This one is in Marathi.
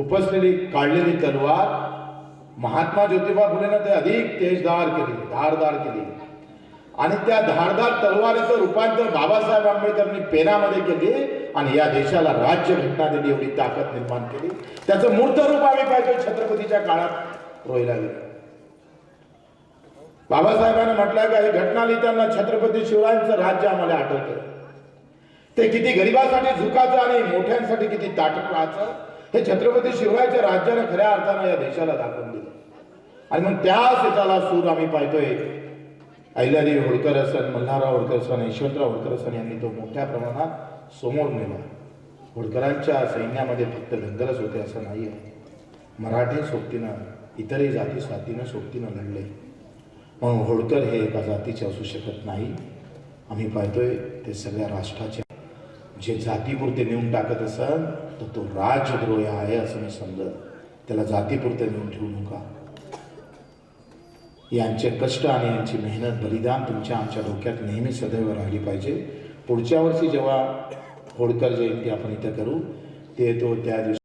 उपसलेली काढलेली तलवार महात्मा ज्योतिबा फुलेनं ते अधिक तेजदार केली धारदार केली. आणि त्या धारदार तलवारीचं रूपांतर बाबासाहेब आंबेडकरांनी पेनामध्ये केली आणि या देशाला राज्य घटना दिली एवढी ताकद निर्माण केली. त्याचं मूर्त रूप आम्ही पाहिजे छत्रपतीच्या काळात रोहिला गेलं. बाबासाहेबांनी म्हटलं का ही घटना लिहिताना छत्रपती शिवरायांचं राज्य आम्हाला आठवतं ते किती गरिबासाठी झुकाचं आणि मोठ्यांसाठी किती ताटक राहायचं हे छत्रपती शिवरायाच्या राज्यानं खऱ्या अर्थानं या देशाला दाखवून दिलं. आणि मग त्याच याच्याला सूर आम्ही पाहतोय. अहिल्यादेवी होळकर असन मल्हारराव होळकर असन यशवंतराव होळकर असन यांनी तो मोठ्या प्रमाणात समोर नेला. होळकरांच्या सैन्यामध्ये फक्त दंगलच होते असं नाही आहे मराठी सोबतीनं इतरही जाती स्वातीनं सोबतीनं लढले. म्हणून होळकर हे एका जातीचे असू शकत नाही. आम्ही पाहतोय ते सगळ्या राष्ट्राचे जे जातीपुरते नेऊन टाकत असाल तर तो राजद्रोही आहे असं मी समजत. त्याला जातीपुरते नेऊन ठेवू नका. यांचे कष्ट आणि यांची मेहनत बलिदान तुमच्या आमच्या डोक्यात नेहमी सदैव राहिली पाहिजे. पुढच्या वर्षी जेव्हा होळकर जयंती आपण इथं करू ते तो त्या दिवशी